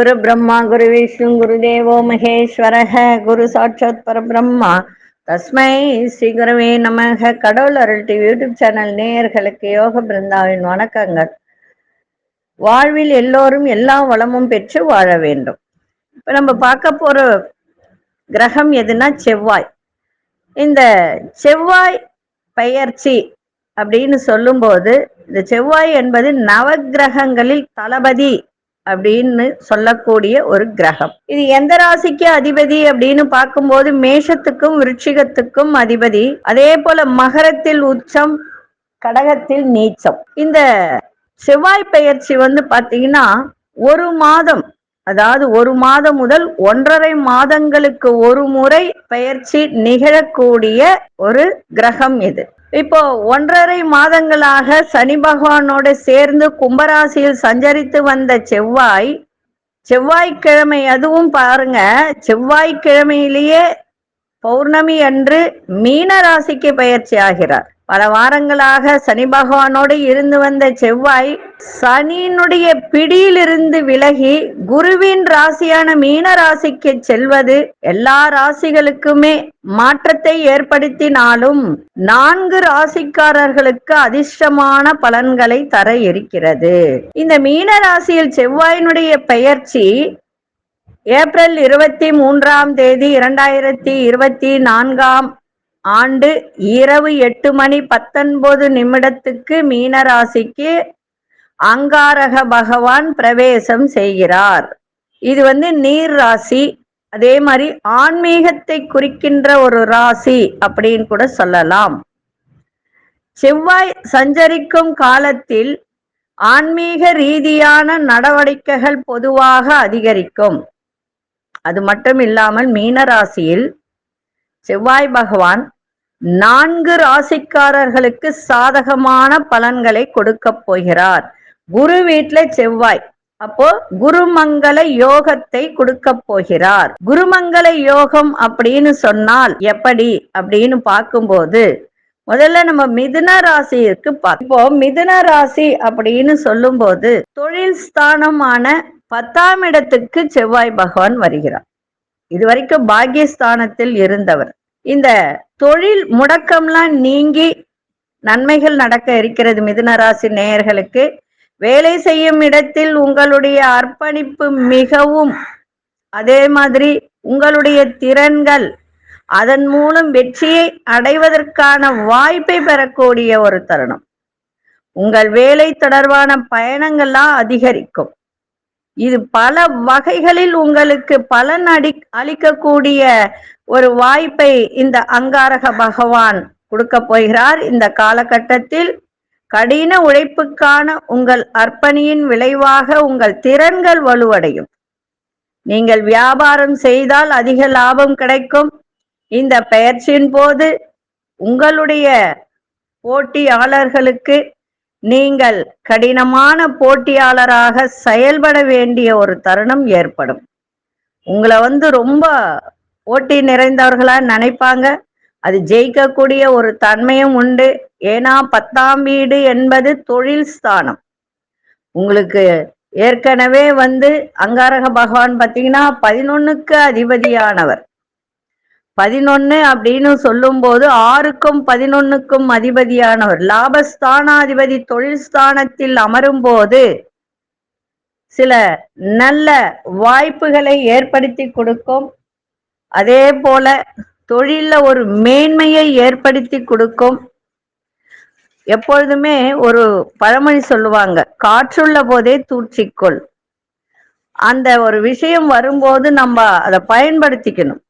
குரு பிரம்மா குரு விஷ்ணு குரு தேவோ மகேஸ்வரக குரு சாட்சாத் பரபிரம்மா. தஸ்மை ஸ்ரீ குருவே நமக. கடவுள் அருள் டிவி யூடியூப் சேனல் நேயர்களுக்கு யோக பிருந்தாவின் வணக்கங்கள். வாழ்வில் எல்லோரும் எல்லா வளமும் பெற்று வாழ வேண்டும். இப்ப நம்ம பார்க்க போற கிரகம் எதுனா செவ்வாய். இந்த செவ்வாய் பெயர்ச்சி அப்படின்னு சொல்லும்போது இந்த செவ்வாய் என்பது நவக்கிரகங்களில் தளபதி அப்படின்னு சொல்லக்கூடிய ஒரு கிரகம். இது எந்த ராசிக்கு அதிபதி அப்படின்னு பார்க்கும்போது மேஷத்துக்கும் விருட்சிகத்துக்கும் அதிபதி. அதே போல மகரத்தில் உச்சம் கடகத்தில் நீச்சம். இந்த செவ்வாய் பெயர்ச்சி வந்து பாத்தீங்கன்னா ஒரு மாதம் அதாவது ஒரு மாதம் முதல் ஒன்றரை மாதங்களுக்கு ஒரு முறை பெயர்ச்சி நிகழக்கூடிய ஒரு கிரகம் இது. இப்போ ஒன்றரை மாதங்களாக சனி பகவானோட சேர்ந்து கும்பராசியில் சஞ்சரித்து வந்த செவ்வாய் செவ்வாய்க்கிழமை அதுவும் பாருங்க செவ்வாய்க்கிழமையிலேயே பௌர்ணமி அன்று மீன ராசிக்கு பயிற்சி ஆகிறார். பல வாரங்களாக சனி பகவானோடு இருந்து வந்த செவ்வாய் சனியினுடைய பிடியிலிருந்து விலகி குருவின் ராசியான மீன ராசிக்கு செல்வது எல்லா ராசிகளுக்குமே மாற்றத்தை ஏற்படுத்தினாலும் நான்கு ராசிக்காரர்களுக்கு அதிர்ஷ்டமான பலன்களை தர இருக்கிறது. இந்த மீன ராசியில் செவ்வாயினுடைய பெயர்ச்சி ஏப்ரல் இருபத்தி மூன்றாம் தேதி இரண்டாயிரத்தி இருபத்தி நான்காம் ஆண்டு இரவு எட்டு மணி பத்தொன்பது நிமிடத்துக்கு மீனராசிக்கு அங்காரக பகவான் பிரவேசம் செய்கிறார். இது வந்து நீர் ராசி. அதே மாதிரி ஆன்மீகத்தை குறிக்கின்ற ஒரு ராசி அப்படின்னு கூட சொல்லலாம். செவ்வாய் சஞ்சரிக்கும் காலத்தில் ஆன்மீக ரீதியான நடவடிக்கைகள் பொதுவாக அதிகரிக்கும். அது மட்டும் இல்லாமல் மீனராசியில் செவ்வாய் பகவான் நான்கு ராசிக்காரர்களுக்கு சாதகமான பலன்களை கொடுக்க போகிறார். குரு வீட்டுல செவ்வாய். அப்போ குருமங்கள யோகத்தை கொடுக்க போகிறார். குருமங்கள யோகம் அப்படின்னு சொன்னால் எப்படி அப்படின்னு பார்க்கும்போது முதல்ல நம்ம மிதுன ராசிக்கு இப்போ மிதுன ராசி அப்படின்னு சொல்லும் போது தொழில் ஸ்தானமான பத்தாம் இடத்துக்கு செவ்வாய் பகவான் வருகிறார். இது வரைக்கும் இருந்தவர். இந்த தொழில் முடக்கம்லாம் நீங்கி நன்மைகள் நடக்க இருக்கிறது மிதுனராசி நேயர்களுக்கு. வேலை செய்யும் இடத்தில் உங்களுடைய அர்ப்பணிப்பு மிகவும் அதே மாதிரி உங்களுடைய திறன்கள் அதன் மூலம் வெற்றியை அடைவதற்கான வாய்ப்பை பெறக்கூடிய ஒரு தருணம். உங்கள் வேலை தொடர்பான பயணங்கள்லாம் அதிகரிக்கும். இது பல வகைகளில் உங்களுக்கு பலன் அடி அளிக்கக்கூடிய ஒரு வாய்ப்பை இந்த அங்காரக பகவான் கொடுக்க போகிறார். இந்த காலகட்டத்தில் கடின உழைப்புக்கான உங்கள் அர்ப்பணியின் விளைவாக உங்கள் திறன்கள் வலுவடையும். நீங்கள் வியாபாரம் செய்தால் அதிக லாபம் கிடைக்கும். இந்த பயிற்சியின் போது உங்களுடைய போட்டியாளர்களுக்கு நீங்கள் கடினமான போட்டியாளராக செயல்பட வேண்டிய ஒரு தருணம் ஏற்படும். உங்களை வந்து ரொம்ப போட்டி நிறைந்தவர்களா நினைப்பாங்க. அது ஜெயிக்கக்கூடிய ஒரு தன்மையும் உண்டு. ஏன்னா பத்தாம் வீடு என்பது தொழில் ஸ்தானம். உங்களுக்கு ஏற்கனவே வந்து அங்காரக பகவான் பார்த்தீங்கன்னா பதினொன்னுக்கு அதிபதியானவர். பதினொன்னு அப்படின்னு சொல்லும் போது ஆறுக்கும் பதினொன்னுக்கும் அதிபதியானவர். லாபஸ்தானாதிபதி தொழில் ஸ்தானத்தில் அமரும் போது சில நல்ல வாய்ப்புகளை ஏற்படுத்தி கொடுக்கும். அதே போல தொழில ஒரு மேன்மையை ஏற்படுத்தி கொடுக்கும். எப்பொழுதுமே ஒரு பழமொழி சொல்லுவாங்க காற்றுள்ள போதே தூற்றிக்கொள். அந்த ஒரு விஷயம் வரும்போது நம்ம அதை பயன்படுத்திக்கணும்.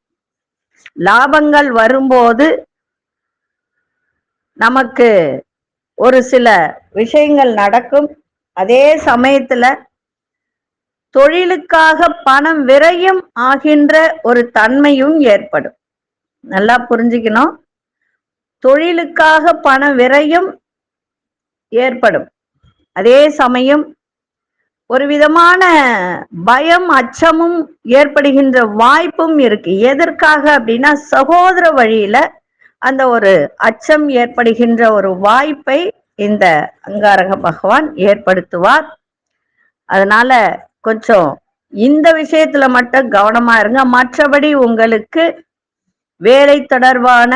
லாபங்கள் வரும்போது நமக்கு ஒரு சில விஷயங்கள் நடக்கும். அதே சமயத்துல தொழிலுக்காக பணம் விரயம் ஆகின்ற ஒரு தன்மையும் ஏற்படும். நல்லா புரிஞ்சுக்கணும். தொழிலுக்காக பண விரயம் ஏற்படும். அதே சமயம் ஒரு விதமான பயம் அச்சமும் ஏற்படுகின்ற வாய்ப்பும் இருக்கு. எதற்காக அப்படின்னா சகோதர வழியில அந்த ஒரு அச்சம் ஏற்படுகின்ற ஒரு வாய்ப்பை இந்த அங்காரக பகவான் ஏற்படுத்துவார். அதனால கொஞ்சம் இந்த விஷயத்துல மட்டும் கவனமா இருங்க. மற்றபடி உங்களுக்கு வேலை தொடர்பான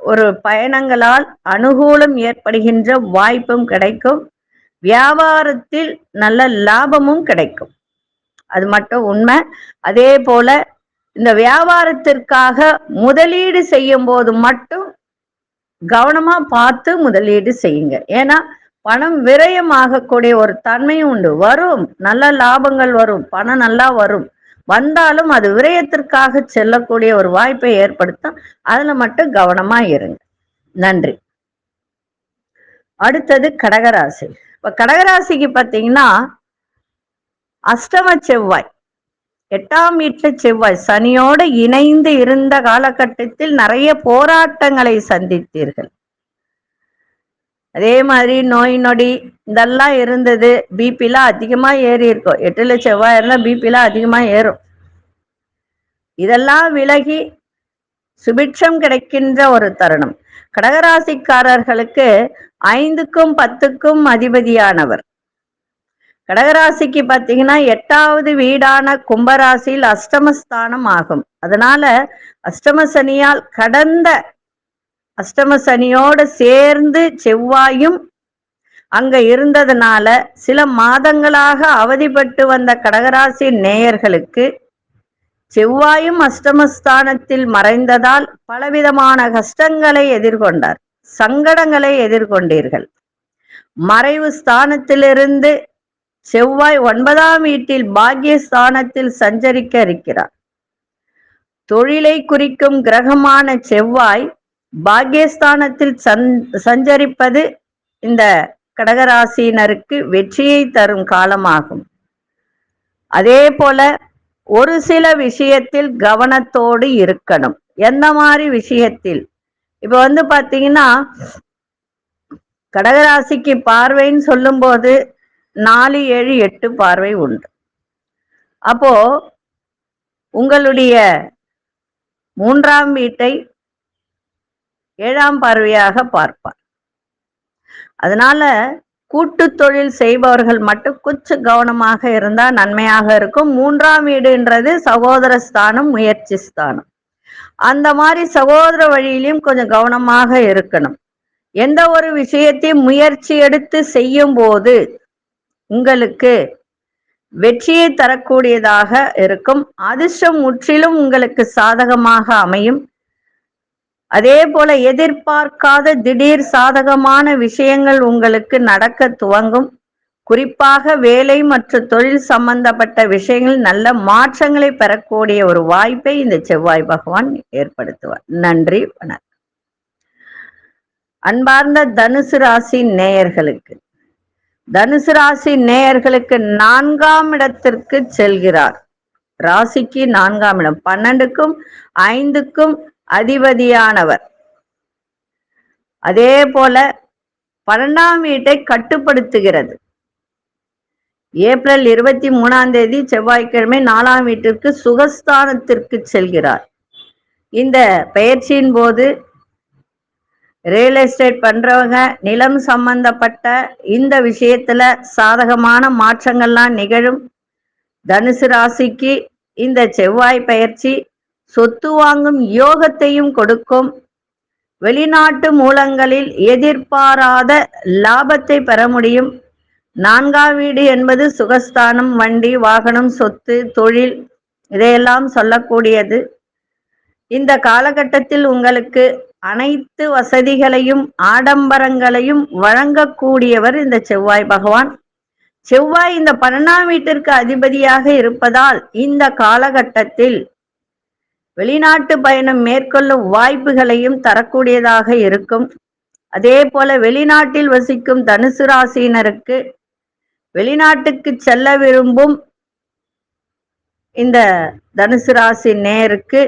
ஒரு பயணங்களால் அனுகூலம் ஏற்படுகின்ற வாய்ப்பும் கிடைக்கும். வியாபாரத்தில் நல்ல லாபமும் கிடைக்கும். அது மட்டும் உண்மை. அதே போல இந்த வியாபாரத்திற்காக முதலீடு செய்யும் போது மட்டும் கவனமா பார்த்து முதலீடு செய்யுங்க. ஏன்னா பணம் விரயமாகக்கூடிய ஒரு தன்மையும் உண்டு. வரும். நல்ல லாபங்கள் வரும். பணம் நல்லா வரும். வந்தாலும் அது விரயத்திற்காக செல்லக்கூடிய ஒரு வாய்ப்பை ஏற்படுத்தும் அதுல மட்டும் கவனமா இருங்க. நன்றி. அடுத்தது கடகராசி. இப்ப கடகராசிக்கு பார்த்தீங்கன்னா அஷ்டம செவ்வாய் எட்டாம் வீட்டுல செவ்வாய் சனியோடு இணைந்து இருந்த காலகட்டத்தில் நிறைய போராட்டங்களை சந்தித்தீர்கள். அதே மாதிரி நோய் நொடி இதெல்லாம் இருந்தது. பிபிலாம் அதிகமா ஏறி இருக்கும் எட்டுல செவ்வாய் இருந்தால் பிபிலாம் அதிகமா ஏறும். இதெல்லாம் விலகி சுபிட்சம் கிடைக்கின்ற ஒரு தருணம். கடகராசிக்காரர்களுக்கு ஐந்துக்கும் பத்துக்கும் அதிபதியானவர். கடகராசிக்கு பார்த்தீங்கன்னா எட்டாவது வீடான கும்பராசியில் அஷ்டமஸ்தானம் ஆகும். அதனால அஷ்டம சனியால் கடந்த அஷ்டம சனியோடு சேர்ந்து செவ்வாயும் அங்க இருந்ததுனால சில மாதங்களாக அவதிப்பட்டு வந்த கடகராசி நேயர்களுக்கு செவ்வாயும் அஷ்டமஸ்தானத்தில் மறைந்ததால் பலவிதமான கஷ்டங்களை எதிர்கொண்டார். சங்கடங்களை எதிர்கொண்டீர்கள். மறைவு ஸ்தானத்திலிருந்து செவ்வாய் ஒன்பதாம் வீட்டில் பாக்யஸ்தானத்தில் சஞ்சரிக்க இருக்கிறார். தொழிலை குறிக்கும் கிரகமான செவ்வாய் பாக்யஸ்தானத்தில் சஞ்சரிப்பது இந்த கடகராசியினருக்கு வெற்றியை தரும் காலமாகும். அதே போல ஒரு சில விஷயத்தில் கவனத்தோடு இருக்கணும். எந்த மாதிரி விஷயத்தில்? இப்ப வந்து பாத்தீங்கன்னா கடகராசிக்கு பார்வைன்னு சொல்லும்போது நாலு ஏழு எட்டு பார்வை உண்டு. அப்போ உங்களுடைய மூன்றாம் வீட்டை ஏழாம் பார்வையாக பார்ப்பார். அதனால கூட்டு தொழில் செய்பவர்கள் மட்டும் கொஞ்சம் கவனமாக இருந்தா நன்மையாக இருக்கும். மூன்றாம் வீடுன்றது சகோதர ஸ்தானம் முயற்சி ஸ்தானம். அந்த மாதிரி சகோதர வழியிலையும் கொஞ்சம் கவனமாக இருக்கணும். எந்த ஒரு விஷயத்தையும் முயற்சி எடுத்து செய்யும் போது உங்களுக்கு வெற்றியை தரக்கூடியதாக இருக்கும். அதிர்ஷ்டம் முற்றிலும் உங்களுக்கு சாதகமாக அமையும். அதே போல எதிர்பார்க்காத திடீர் சாதகமான விஷயங்கள் உங்களுக்கு நடக்க துவங்கும். குறிப்பாக வேலை மற்றும் தொழில் சம்பந்தப்பட்ட விஷயங்கள் நல்ல மாற்றங்களை பெறக்கூடிய ஒரு வாய்ப்பை இந்த செவ்வாய் பகவான் ஏற்படுத்துவார். நன்றி வணக்கம். அன்பார்ந்த தனுசு ராசி நேயர்களுக்கு தனுசு ராசி நேயர்களுக்கு நான்காம் இடத்திற்கு செல்கிறார். ராசிக்கு நான்காம் இடம். பன்னெண்டுக்கும் ஐந்துக்கும் அதிபதியானவர். அதே போல பன்னெண்டாம் வீட்டை கட்டுப்படுத்துகிறது. ஏப்ரல் இருபத்தி மூணாம் தேதி செவ்வாய்க்கிழமை நாலாம் வீட்டிற்கு சுகஸ்தானத்திற்கு செல்கிறார். இந்த பயிற்சியின் போது ரியல் எஸ்டேட் பண்றவங்க நிலம் சம்பந்தப்பட்ட இந்த விஷயத்துல சாதகமான மாற்றங்கள்லாம் நிகழும். தனுசு ராசிக்கு இந்த செவ்வாய் பயிற்சி சொத்து வாங்கும் யோகத்தையும் கொடுக்கும். வெளிநாட்டு மூலங்களில் எதிர்பாராத லாபத்தை பெற முடியும். நான்காம் வீடு என்பது சுகஸ்தானம் வண்டி வாகனம் சொத்து தொழில் இதையெல்லாம் சொல்லக்கூடியது. இந்த காலகட்டத்தில் உங்களுக்கு அனைத்து வசதிகளையும் ஆடம்பரங்களையும் வழங்கக்கூடியவர் இந்த செவ்வாய் பகவான். செவ்வாய் இந்த பன்னெண்டாம் வீட்டிற்கு அதிபதியாக இருப்பதால் இந்த காலகட்டத்தில் வெளிநாட்டு பயணம் மேற்கொள்ளும் வாய்ப்புகளையும் தரக்கூடியதாக இருக்கும். அதே போல வெளிநாட்டில் வசிக்கும் தனுசு ராசியினருக்கு வெளிநாட்டுக்கு செல்ல விரும்பும் இந்த தனுசு ராசி நேருக்கு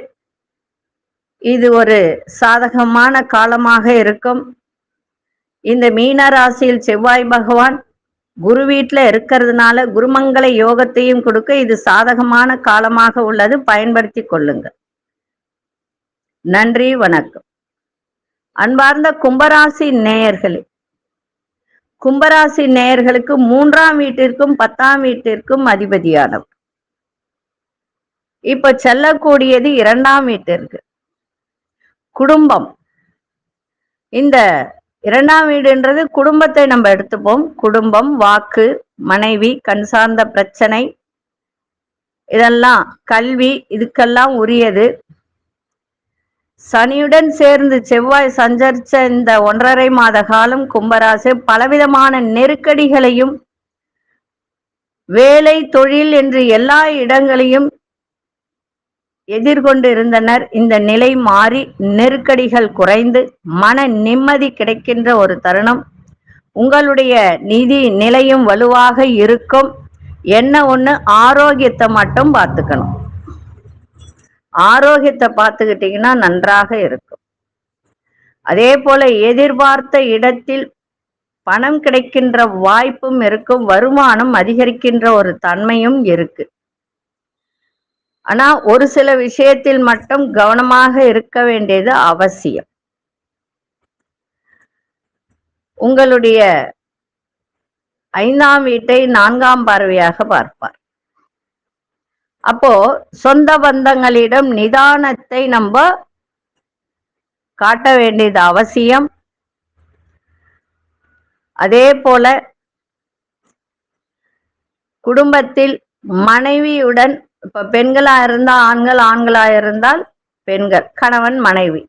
இது ஒரு சாதகமான காலமாக இருக்கும். இந்த மீன ராசியில் செவ்வாய் பகவான் குரு வீட்டில் இருக்கிறதுனால குருமங்கள யோகத்தையும் கொடுக்க இது சாதகமான காலமாக உள்ளது. பயன்படுத்தி கொள்ளுங்கள். நன்றி வணக்கம். அன்பார்ந்த கும்பராசி நேயர்களே கும்பராசி நேயர்களுக்கு மூன்றாம் வீட்டிற்கும் பத்தாம் வீட்டிற்கும் அதிபதியானவர். இப்ப செல்லக்கூடியது இரண்டாம் வீட்டிற்கு. குடும்பம். இந்த இரண்டாம் வீடுன்றது குடும்பத்தை நம்ம எடுத்துப்போம். குடும்பம் வாக்கு மனைவி கண் சார்ந்த பிரச்சனை இதெல்லாம் கல்வி இதுக்கெல்லாம் உரியது. சனியுடன் சேர்ந்து செவ்வாய் சஞ்சரிச்ச இந்த ஒன்றரை மாத காலம் கும்பராசி பலவிதமான நெருக்கடிகளையும் வேலை தொழில் என்று எல்லா இடங்களையும் எதிர்கொண்டு இருந்தனர் இந்த நிலை மாறி நெருக்கடிகள் குறைந்து மன நிம்மதி கிடைக்கின்ற ஒரு தருணம். உங்களுடைய நிதி நிலையும் வலுவாக இருக்கும். என்ன ஒண்ணு? ஆரோக்கியத்தை மட்டும் பார்த்துக்கணும். ஆரோக்கியத்தை பார்த்துக்கிட்டீங்கன்னா நன்றாக இருக்கும். அதே போல எதிர்பார்த்த இடத்தில் பணம் கிடைக்கின்ற வாய்ப்பும் இருக்கும் வருமானம் அதிகரிக்கின்ற ஒரு தன்மையும் இருக்கு. ஆனா ஒரு சில விஷயத்தில் மட்டும் கவனமாக இருக்க வேண்டியது அவசியம். உங்களுடைய ஐந்தாம் வீட்டை நான்காம் பார்வையாக பார்ப்பார். அப்போ சொந்த பந்தங்களிடம் நிதானத்தை நம்ம காட்ட வேண்டியது அவசியம். அதே போல குடும்பத்தில் மனைவியுடன் இப்ப பெண்களா இருந்தா ஆண்கள் ஆண்களா இருந்தால் பெண்கள் கணவன் மனைவி.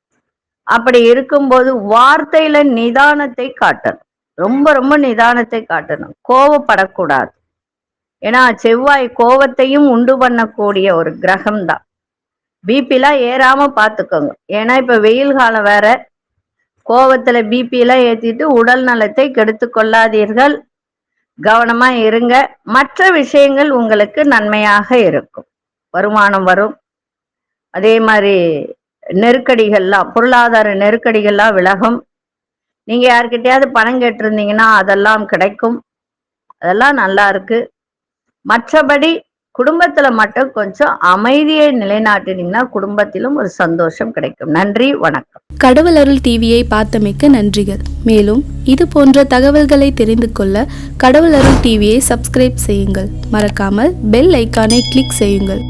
அப்படி இருக்கும்போது வார்த்தையில நிதானத்தை காட்டணும். ரொம்ப ரொம்ப நிதானத்தை காட்டணும். கோவப்படக்கூடாது. ஏன்னா செவ்வாய் கோவத்தையும் உண்டு பண்ணக்கூடிய ஒரு கிரகம் தான் பிபிலாம் ஏறாம பார்த்துக்கோங்க ஏன்னா இப்ப வெயில் காலம் வேற. கோவத்துல பிபி எல்லாம் ஏத்திட்டு உடல் நலத்தை கெடுத்து கொள்ளாதீர்கள். கவனமா இருங்க. மற்ற விஷயங்கள் உங்களுக்கு நன்மையாக இருக்கும். வருமானம் வரும். அதே மாதிரி நெருக்கடிகள்லாம் பொருளாதார நெருக்கடிகள்லாம் விலகும். நீங்க யார்கிட்டயாவது பணம் கேட்டிருந்தீங்கன்னா அதெல்லாம் கிடைக்கும். அதெல்லாம் நல்லா இருக்கு. மற்றபடி குடும்பத்துல மட்டும் கொஞ்சம் அமைதியை நிலைநாட்டினீங்கன்னா குடும்பத்திலும் ஒரு சந்தோஷம் கிடைக்கும். நன்றி வணக்கம். கடவுள் அருள் டிவியை பார்த்தமைக்க நன்றிகள். மேலும் இது போன்ற தகவல்களை தெரிந்து கொள்ள கடவுள் அருள் டிவியை சப்ஸ்கிரைப் செய்யுங்கள். மறக்காமல் பெல் ஐக்கானை கிளிக் செய்யுங்கள்.